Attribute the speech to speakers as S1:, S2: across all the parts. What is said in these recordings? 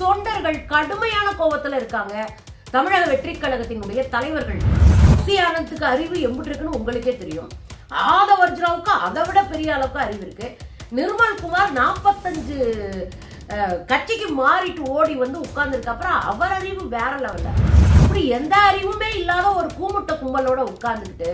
S1: தொண்டர்கள் கடுமையான கோபத்துல இருக்காங்க. தமிழக வெற்றி கழகத்தினுடைய தலைவர்கள் சி. ஆனந்துக்கு அறிவு எம்பிட்டு இருக்குன்னு உங்களுக்கே தெரியும். ஆதவர்ஜராவுக்கு அதை விட பெரிய அளவுக்கு அறிவு இருக்கு. நிர்மல் குமார் நாற்பத்தஞ்சு கட்சிக்கு மாறிட்டு ஓடி வந்து உட்கார்ந்துருக்கு. அப்புறம் அவர் அறிவு வேற லெவல்ல இப்படி எந்த அறிவுமே இல்லாத ஒரு கூமுட்ட கும்பலோட உட்கார்ந்துக்கிட்டு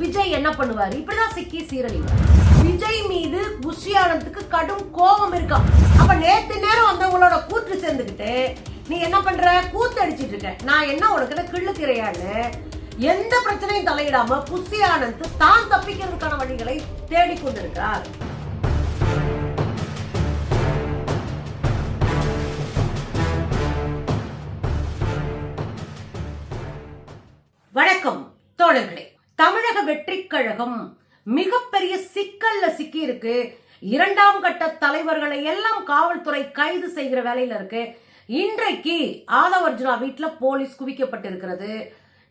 S1: விஜய் என்ன பண்ணுவார்? இப்படிதான் சிக்கி சீரழிவார் விஜய் மீது புஷி ஆனந்துக்கு கடும் கோபம் இருக்கா? அப்ப நேத்து நேரம் வந்தவங்களோட கூற்று சேர்ந்துக்கிட்டு நீ என்ன பண்ற? கூத்து அடிச்சிட்டு இருக்க. நான் என்ன உனக்கு கிள்ளு கிள்ளுக்கிறையான்னு? எந்த பிரச்சனையும் தலையிடாம புஷி ஆனந்த் தான் தப்பிக்கிறதுக்கான வழிகளை தேடிக்கொண்டிருக்கிறார் வணக்கம் தோழர்களே. தமிழக வெற்றி கழகம் மிகப்பெரிய சிக்கல்ல சிக்கி இருக்கு இரண்டாம் கட்ட தலைவர்களை எல்லாம் காவல்துறை கைது செய்கிற வேலையில இருக்கு. இன்றைக்கு ஆதவர்ஜுனா வீட்டில் போலீஸ் குவிக்கப்பட்டிருக்கிறது.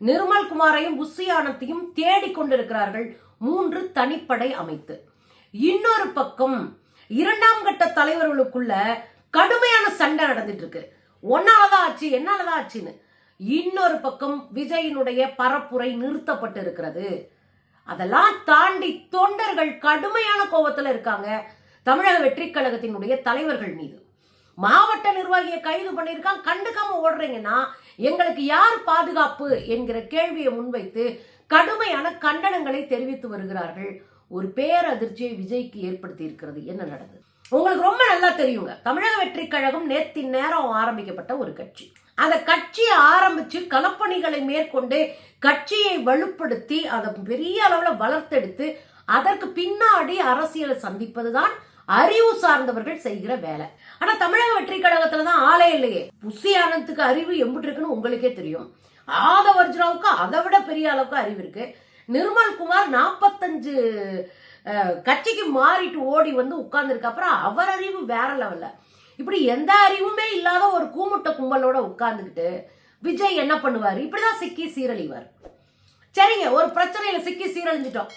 S1: நிர்மல் குமாரையும் புஷியானத்தையும் தேடிக் கொண்டிருக்கிறார்கள் மூன்று தனிப்படை அமைத்து. இன்னொரு பக்கம் இரண்டாம் கட்ட தலைவர்களுக்குள்ள கடுமையான சண்டை நடந்துட்டு இருக்கு. ஒன்னாலதான் ஆச்சு என்னாலதான் ஆச்சுன்னு. இன்னொரு பக்கம் விஜயினுடைய பரப்புரை நிறுத்தப்பட்டு இருக்கிறது அதெல்லாம் தாண்டி தொண்டர்கள் கடுமையான கோபத்துல இருக்காங்க. தமிழக வெற்றி கழகத்தினுடைய தலைவர்கள் மீது. மாவட்ட நிர்வாகியை கைது பண்ணியிருக்கான் கண்டுக்காம ஓடுறீங்கன்னா எங்களுக்கு யார் பாதுகாப்பு என்கிற கேள்வியை முன்வைத்து கடுமையான கண்டனங்களை தெரிவித்து வருகிறார்கள். ஒரு பேரதிர்ச்சியை விஜய்க்கு ஏற்படுத்தி இருக்கிறது என்ன நடந்தது? உங்களுக்கு ரொம்ப நல்லா தெரியுங்க. தமிழக வெற்றி கழகம் நேத்தின் நேரம் ஆரம்பிக்கப்பட்ட ஒரு கட்சி. அந்த கட்சியை ஆரம்பித்து களப்பணிகளை மேற்கொண்டு கட்சியை வலுப்படுத்தி அதை பெரிய அளவில் வளர்த்தெடுத்து அதற்கு பின்னாடி அரசியலை சந்திப்பது தான் அறிவு சார்ந்தவர்கள் செய்கிற வேலை. ஆனா தமிழக வெற்றி கழகத்துல தான் ஆளே இல்லையே. புசி ஆனந்துக்கு அறிவு எம்பிட்டு இருக்குன்னு உங்களுக்கே தெரியும். ஆதவர்ஜுனாவுக்கு அதை விட பெரிய அளவுக்கு அறிவு இருக்கு. நிர்மல் குமார் நாற்பத்தஞ்சு கட்சிக்கு மாறிட்டு ஓடி வந்து உட்கார்ந்துருக்கு அப்புறம் அவர் அறிவு வேற லெவல்ல இப்படி எந்த அறிவுமே இல்லாத ஒரு கூமுட்ட கும்பலோட உட்கார்ந்துக்கிட்டு விஜய் என்ன பண்ணுவார்? இப்படிதான் சிக்கி சீரழிவார். சரிங்க ஒரு பிரச்சனையில சிக்கி சீரழிஞ்சிட்டோம்.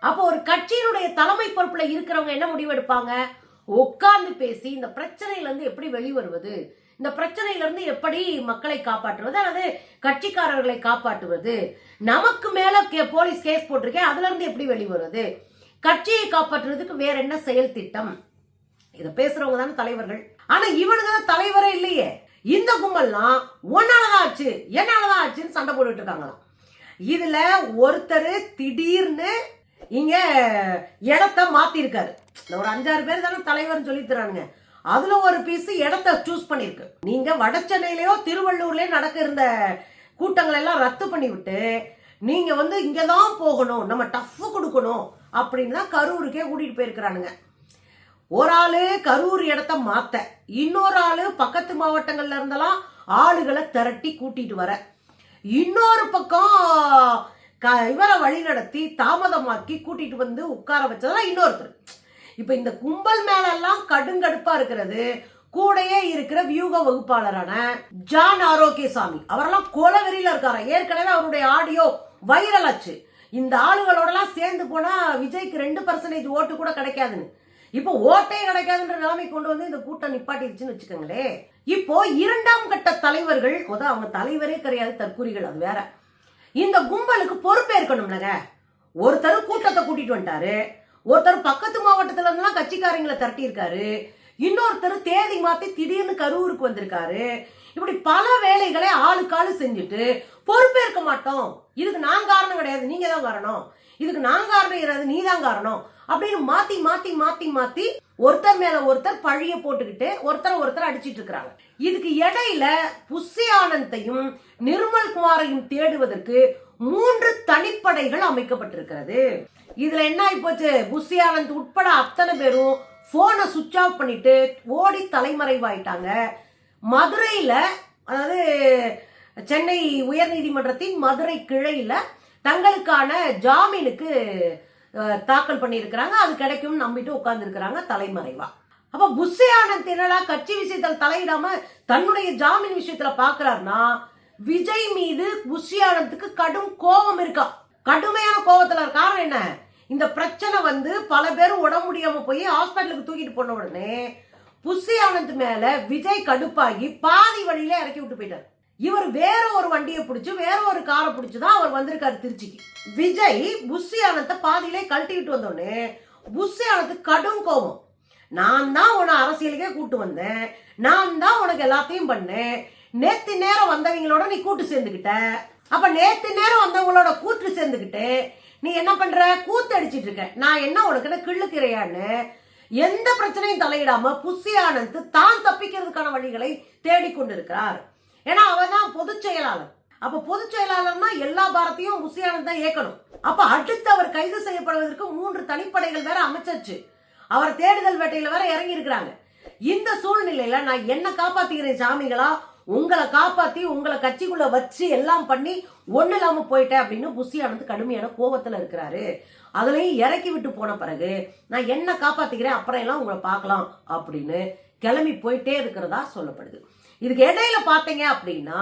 S1: அப்போ ஒரு கட்சியினுடைய தலைமை பொறுப்புல இருக்கிறவங்க என்ன முடிவெடுப்பாங்க? உட்கார்ந்து பேசி இந்த பிரச்சனையில இருந்து எப்படி வெளிவருவது? இந்த பிரச்சனையில இருந்து எப்படி மக்களை காப்பாற்றுவது? அல்லது கட்சிக்காரர்களை காப்பாற்றுவது? நமக்கு மேல கே- போலீஸ் கேஸ் போட்டிருக்கேன் அதுல இருந்து எப்படி வெளிவருவது? கட்சியை காப்பாற்றுறதுக்கு வேற என்ன செயல் திட்டம்? இதை பேசுறவங்க தானே தலைவர்கள். ஆனா இவனுக்கு தான் தலைவரே இல்லையே. இந்த கும்பல்லாம் ஒன்னாலதான் ஆச்சு என்னாலதான் ஆச்சுன்னு சண்டை போட்டுட்டு இருக்காங்களாம். இதுல ஒருத்தர் திடீர்னு இங்க இடத்த மாத்திருக்காரு. இந்த ஒரு அஞ்சாறு பேர் தானே தலைவர்னு சொல்லி தரானுங்க. அதுல ஒரு பீஸ் இடத்த சூஸ் பண்ணிருக்கு நீங்க வட சென்னையிலயோ திருவள்ளூர்லயோ நடக்க இருந்த கூட்டங்கள் எல்லாம் ரத்து பண்ணி விட்டு நீங்க வந்து இங்கதான் போகணும் நம்ம டஃப் கொடுக்கணும் அப்படின்னு தான் கரூருக்கே கூட்டிட்டு போயிருக்கிறானுங்க. ஒரு ஆளு கரூர் இடத்த மாத்த இன்னொரு ஆளு பக்கத்து மாவட்டங்கள்ல இருந்தெல்லாம் ஆளுகளை திரட்டி கூட்டிட்டு வர. இன்னொரு பக்கம் க- இவரை வழி நடத்தி தாமதமாக்கி கூட்டிட்டு வந்து உட்கார வச்சதெல்லாம் இன்னொருத்தர். இப்ப இந்த கும்பல் மேலெல்லாம் கடுங்கடுப்பா இருக்கிறது. கூடயே இருக்கிற வியூக வகுப்பாளரான ஜான் ஆரோக்கியசாமி. அவரெல்லாம் கொலவெறியில இருக்காரா? ஏற்கனவே அவருடைய ஆடியோ வைரல் ஆச்சு. இந்த ஆளுகளோடலாம் சேர்ந்து போனா விஜய்க்கு ரெண்டு பர்சன்டேஜ் ஓட்டு கூட கிடைக்காதுன்னு. இப்போ ஓட்டே கிடைக்காதுன்ற நிலைமை கொண்டு வந்து இந்த கூட்டம் நிப்பாட்டிடுச்சுன்னு வச்சுக்கோங்களேன் இப்போ இரண்டாம் கட்ட தலைவர்கள் முதல் அவங்க தலைவரே கிடையாது தற்கூரிகள் அது வேற. இந்த கும்பலுக்கு பொறுப்பேற்கணும்லங்க ஒருத்தர் கூட்டத்தை கூட்டிட்டு வந்துட்டாரு. ஒருத்தர் பக்கத்து மாவட்டத்துல இருந்தெல்லாம் கட்சிக்காரங்களை திரட்டி இருக்காரு இன்னொருத்தர் தேதி மாத்தி திடீர்னு கரூருக்கு வந்திருக்காரு. இப்படி பல வேலைகளை ஆளுக்காளு செஞ்சுட்டு பொறுப்பேற்க மாட்டோம். இதுக்கு நான் காரணம் கிடையாது நீங்க தான் காரணம். இதுக்கு நான் காரணம் கிடையாது நீ தான் காரணம். அப்படின்னு மாத்தி மாத்தி மாத்தி மாத்தி ஒருத்தர் மேல ஒருத்தர் பழிய போட்டுக்கிட்டு ஒருத்தர் ஒருத்தர் அடிச்சிட்டு இருக்கிறாங்க. இதுக்கு இடையில புஷி ஆனந்தையும் நிர்மல் குமாரையும் தேடுவதற்கு மூன்று தனிப்படைகள் அமைக்கப்பட்டிருக்கிறது. இதுல என்ன ஆயிப்போச்சு? போச்சு புஷி ஆனந்த் உட்பட அத்தனை பேரும் போனை சுவிட்ச் ஆஃப் பண்ணிட்டு ஓடி தலைமறைவாயிட்டாங்க. மதுரையில அதாவது சென்னை உயர்நீதிமன்றத்தின் மதுரை கிளையில தங்களுக்கான ஜாமீனுக்கு தாக்கல் பண்ணியிருக்கிறாங்க. அது கிடைக்கும் நம்பிட்டு உட்கார்ந்துருக்கிறாங்க தலைமறைவா. அப்ப புஷி ஆனந்த் என்னடா கட்சி விஷயத்துல தலையிடாம தன்னுடைய ஜாமீன் விஷயத்துல பாக்குறாருன்னா விஜய் மீது புஷி ஆனந்துக்கு கடும் கோபம் இருக்கா? கடுமையான கோபத்துல காரணம் என்ன? இந்த பிரச்சனை வந்து பல பேரும் உடம்பு முடியாம போய் ஹாஸ்பிட்டலுக்கு தூக்கிட்டு போன உடனே புஷி ஆனந்த் மேல விஜய் கடுப்பாகி பாதி வழியில இறக்கி விட்டு போயிட்டார். இவர் வேற ஒரு வண்டியை பிடிச்சி வேற ஒரு காரை பிடிச்சி தான் அவர் வந்திருக்காரு திருச்சிக்கு. விஜய் புஷ்யானத்தை பாதியிலே கழட்டிக்கிட்டு வந்தோடனே புஷி கடும் கோபம். நான் தான் உன்னை அரசியலுக்கே கூட்டு வந்தேன். நான் தான் உனக்கு எல்லாத்தையும் பண்ணேன். நேத்து நேரம் வந்தவங்களோட நீ கூட்டு சேர்ந்துக்கிட்ட அப்ப நேத்து நேரம் வந்தவங்களோட கூட்டு சேர்ந்துக்கிட்டு நீ என்ன பண்ற? கூத்து அடிச்சிட்டு இருக்க. நான் என்ன உனக்கு என்ன கிள்ளுக்கிறையான்னு எந்த பிரச்சனையும் தலையிடாம புஷி ஆனந்த் தான் தப்பிக்கிறதுக்கான வழிகளை தேடிக்கொண்டிருக்கிறார். ஏன்னா அவர் தான் பொதுச் செயலாளர். அப்ப பொதுச் செயலாளர்னா எல்லா பாரத்தையும் புஷி தான் இயக்கணும் அப்ப அடுத்து அவர் கைது செய்யப்படுவதற்கு மூன்று தனிப்படைகள் வேற அமைச்சாச்சு. அவர் தேடுதல் வேட்டையில வேற இறங்கி இருக்கிறாங்க இந்த சூழ்நிலையில நான் என்ன காப்பாத்திக்கிறேன் சாமிகளா? உங்களை காப்பாத்தி உங்களை கட்சிக்குள்ள வச்சு எல்லாம் பண்ணி ஒண்ணு இல்லாம போயிட்டேன் அப்படின்னு புஷி ஆனந்த் கடுமையான கோபத்துல இருக்கிறாரு. அதுலயும் இறக்கி விட்டு போன பிறகு நான் என்ன காப்பாத்திக்கிறேன் அப்புறம் எல்லாம் உங்களை பார்க்கலாம் அப்படின்னு கிளம்பி போயிட்டே இருக்கிறதா சொல்லப்படுது. இதுக்கு இடையில பார்த்தீங்க அப்படின்னா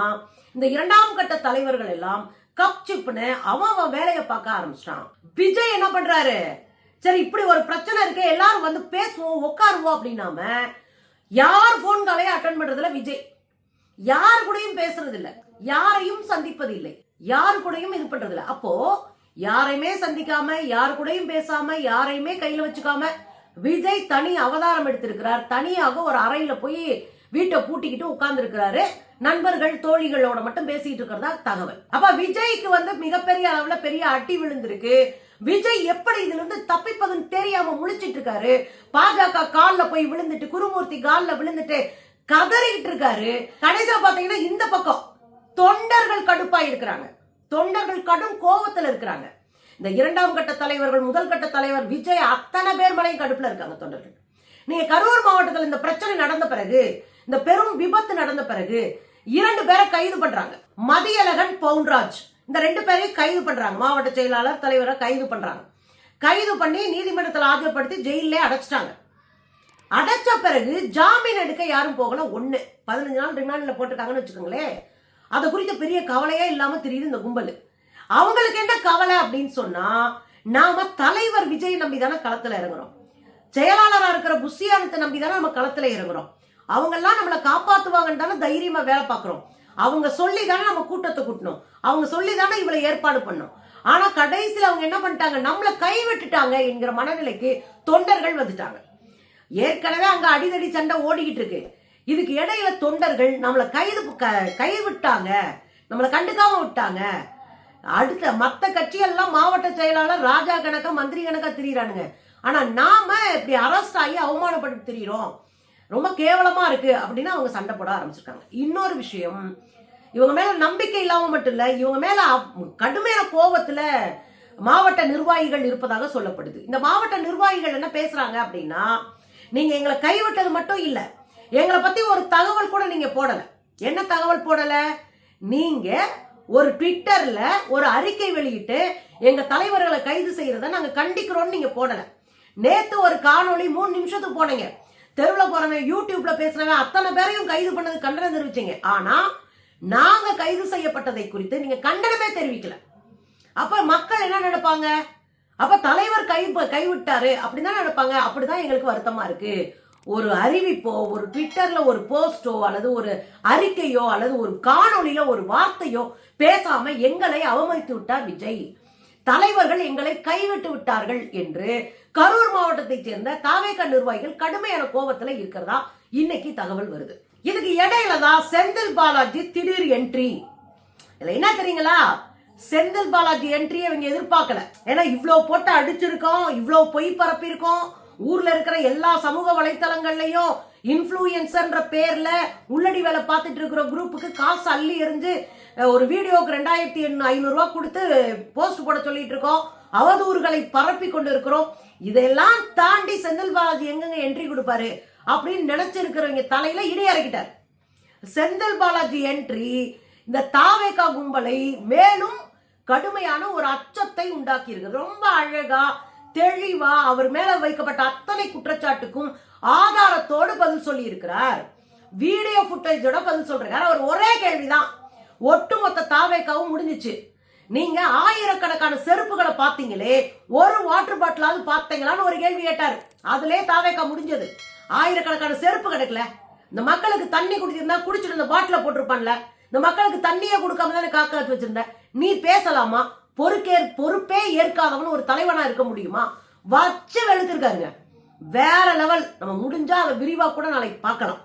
S1: இந்த இரண்டாம் கட்ட தலைவர்கள் எல்லாம் கப் சிப்னு அவன் அவன் வேலையை பார்க்க ஆரம்பிச்சிட்டான். விஜய் என்ன பண்றாரு? சரி இப்படி ஒரு பிரச்சனை இருக்கு எல்லாரும் வந்து பேசுவோம் உட்காருவோம் அப்படின்னாம யார் போன் காலையும் அட்டன் பண்றதுல விஜய். யார் கூடயும் பேசுறது இல்ல யாரையும் சந்திப்பது இல்லை யாரு கூடயும் இது பண்றது இல்லை அப்போ யாரையுமே சந்திக்காம யார் கூடயும் பேசாம யாரையுமே கையில வச்சுக்காம விஜய் தனி அவதாரம் எடுத்திருக்கிறார். தனியாக ஒரு அறையில போய் வீட்டை பூட்டிக்கிட்டு உட்கார்ந்துருக்கிறாரு. நண்பர்கள் தோழிகளோட மட்டும் பேசிட்டு இருக்கிறதா தகவல். அப்ப விஜய்க்கு வந்து மிகப்பெரிய அளவுல பெரிய அட்டி விழுந்திருக்கு. விஜய் எப்படி இதுல இருந்து தப்பிப்பதுன்னு தெரியாம முழிச்சிட்டு இருக்காரு. பாஜக கால்ல போய் விழுந்துட்டு குருமூர்த்தி கால்ல விழுந்துட்டு கதறிக்கிட்டு இருக்காரு. கடைசியா பாத்தீங்கன்னா இந்த பக்கம் தொண்டர்கள் கடுப்பா இருக்கிறாங்க. தொண்டர்கள் கடும் கோபத்துல இருக்கிறாங்க. இந்த இரண்டாம் கட்ட தலைவர்கள் முதல் கட்ட தலைவர் விஜய் அத்தனை பேர் மலையும் கடுப்புல இருக்காங்க தொண்டர்கள். நீங்க கரூர் மாவட்டத்தில் இந்த பிரச்சனை நடந்த பிறகு இந்த பெரும் விபத்து நடந்த பிறகு இரண்டு பேரை கைது பண்றாங்க. மதியழகன் பவுன்ராஜ். இந்த ரெண்டு பேரையும் கைது பண்றாங்க. மாவட்ட செயலாளர் தலைவரை கைது பண்றாங்க. கைது பண்ணி நீதிமன்றத்தில் ஆஜர்படுத்தி ஜெயிலே அடைச்சிட்டாங்க. அடைச்ச பிறகு ஜாமீன் எடுக்க யாரும் போகல. ஒண்ணு. பதினஞ்சு நாள் ரிமாண்ட்ல போட்டிருக்காங்கன்னு வச்சுக்கோங்களேன் அதை குறித்த பெரிய கவலையே இல்லாம தெரியுது இந்த கும்பல். அவங்களுக்கு என்ன கவலை அப்படின்னு சொன்னா நாம தலைவர் விஜய் நம்பி தானே களத்துல இறங்குறோம். செயலாளராக இருக்கிற புஷியானத்தை நம்பி தானே நம்ம களத்துல இறங்குறோம். அவங்கெல்லாம் நம்மளை காப்பாற்றுவாங்கன்னு தானே தைரியமாக வேலை பார்க்குறோம். அவங்க சொல்லி தானே நம்ம கூட்டத்தை கூட்டணும். அவங்க சொல்லி தானே இவளை ஏற்பாடு பண்ணோம் ஆனால் கடைசியில் அவங்க என்ன பண்ணிட்டாங்க? நம்மளை கைவிட்டுட்டாங்க என்கிற மனநிலைக்கு தொண்டர்கள் வந்துட்டாங்க. ஏற்கனவே அங்கே அடிதடி சண்டை ஓடிக்கிட்டு இருக்கு. இதுக்கு இடையில தொண்டர்கள் நம்மளை கைது க- கைவிட்டாங்க. நம்மளை கண்டுக்காம விட்டாங்க. அடுத்த மற்ற கட்சியெல்லாம் மாவட்ட செயலாளர் ராஜா கணக்கா மந்திரி கணக்கா திரியிறானுங்க. ஆனா நாம இப்படி அரஸ்ட் ஆகி அவமானப்பட்டு திரியிறோம். ரொம்ப கேவலமாக இருக்குது அப்படின்னு அவங்க சண்டை போட ஆரம்பிச்சிருக்காங்க. இன்னொரு விஷயம் இவங்க மேலே நம்பிக்கை இல்லாமல் மட்டும் இல்லை இவங்க மேலே கடுமையான கோபத்தில் மாவட்ட நிர்வாகிகள் இருப்பதாக சொல்லப்படுது. இந்த மாவட்ட நிர்வாகிகள் என்ன பேசுகிறாங்க அப்படின்னா நீங்கள் எங்களை கைவிட்டது மட்டும் இல்லை எங்களை பற்றி ஒரு தகவல் கூட நீங்கள் போடலை. என்ன தகவல் போடலை? நீங்கள் ஒரு ட்விட்டரில் ஒரு அறிக்கை வெளியிட்டு எங்கள் தலைவர்களை கைது செய்கிறத நாங்கள் கண்டிக்கிறோம்னு நீங்கள் போடலை. நேற்று ஒரு காணொளி மூணு நிமிஷத்துக்கு போனீங்க. தெருவில் போறவன் யூடியூப்ல பேசுறவன் அத்தனை பேரையும் கைது பண்ணது கண்டனம் தெரிவிச்சீங்க. ஆனா நாங்க கைது செய்யப்பட்டதை குறித்து நீங்க கண்டனமே தெரிவிக்கல. அப்ப மக்கள் என்ன நினைப்பாங்க? அப்ப தலைவர் கை கைவிட்டாரு அப்படிதான் நினைப்பாங்க? அப்படிதான் எங்களுக்கு வருத்தமா இருக்கு. ஒரு அறிவிப்போ ஒரு ட்விட்டர்ல ஒரு போஸ்டோ அல்லது ஒரு அறிக்கையோ அல்லது ஒரு காணொளியில ஒரு வார்த்தையோ பேசாம எங்களை அவமதித்து விட்டார் விஜய். தலைவர்கள் எங்களை கைவிட்டு விட்டார்கள் என்று கரூர் மாவட்டத்தைச் சேர்ந்த தாவேக நிர்வாகிகள் கடுமையான கோபத்துல இருக்கிறதா? இன்னைக்கு தகவல் வருது. இதுக்கு இடையில தான் செந்தில் பாலாஜி திடீர் என்ட்ரி இதுல என்ன தெரியுங்களா? செந்தில் பாலாஜி என்ட்ரியை இவங்க எதிர்பார்க்கல. ஏன்னா இவ்வளோ போட்டு அடிச்சிருக்கோம் இவ்வளோ பொய் பரப்பியிருக்கோம். ஊர்ல இருக்கிற எல்லா சமூக வலைத்தளங்கள்லயும் இன்ஃப்ளூயன்சர்ன்ற பேர்ல உள்ளடி வேலை பார்த்துட்டு இருக்கிற குரூப்புக்கு காசு அள்ளி எரிஞ்சு ஒரு வீடியோவுக்கு ரெண்டாயிரத்தி ஐநூறு ரூபாய் கொடுத்து போஸ்ட் போட சொல்லிட்டு இருக்கோம். அவதூறுகளை பரப்பி கொண்டு இருக்கிறோம் இதெல்லாம் தாண்டி செந்தில் பாலாஜி எங்கெங்க என்ட்ரி கொடுப்பாரு அப்படின்னு நினைச்சிருக்கிறவங்க தலையில இடி இறக்கிட்டார். செந்தில் பாலாஜி என்ட்ரி இந்த தாவேகா கும்பலை மேலும் கடுமையான ஒரு அச்சத்தை உண்டாக்கி இருக்கு ரொம்ப அழகா தெளிவா அவர் மேல வைக்கப்பட்ட அத்தனை குற்றச்சாட்டுக்கும் ஆதாரத்தோடு பதில் சொல்லி இருக்கிறார் வீடியோ ஃபுட்டேஜோட பதில் சொல்றாரு. அவர் ஒரே கேள்விதான். ஒட்டுமொத்த தாவேக்காவும் முடிஞ்சிச்சு. நீங்க ஆயிரக்கணக்கான செருப்புகளை பார்த்தீங்களே ஒரு வாட்டர் பாட்டிலாவது பார்த்தீங்களான்னு ஒரு கேள்வி கேட்டாரு. அதுலேயே தாவேக்கா முடிஞ்சது. ஆயிரக்கணக்கான செருப்பு கிடைக்கல. இந்த மக்களுக்கு தண்ணி குடிச்சிருந்தா குடிச்சிட்டு இந்த பாட்டில போட்டிருப்பான்ல. இந்த மக்களுக்கு தண்ணியே கொடுக்காம தானே காக்க வச்சிருந்த நீ பேசலாமா? பொறுக்கே பொறுப்பே ஏற்காதவன் ஒரு தலைவனா இருக்க முடியுமா? வச்சு வெளுத்திருக்காருங்க. வேற லெவல் நம்ம முடிஞ்சா அதை விரிவா கூட நாளைக்கு பார்க்கலாம்.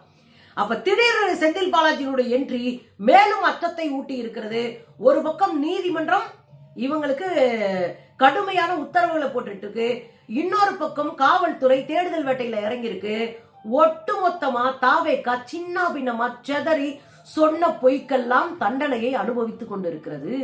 S1: அப்ப திடீர்னு செந்தில் பாலாஜியினுடைய என்ட்ரி மேலும் அச்சத்தை ஊட்டி இருக்கிறது. ஒரு பக்கம் நீதிமன்றம் இவங்களுக்கு கடுமையான உத்தரவுகளை போட்டுட்டு இருக்கு இன்னொரு பக்கம் காவல்துறை தேடுதல் வேட்டையில இறங்கியிருக்கு. ஒட்டுமொத்தமா தாவேக்கா சின்ன பின்னமா செதறி சொன்ன பொய்க்கெல்லாம் தண்டனையை அனுபவித்துக் கொண்டிருக்கிறது.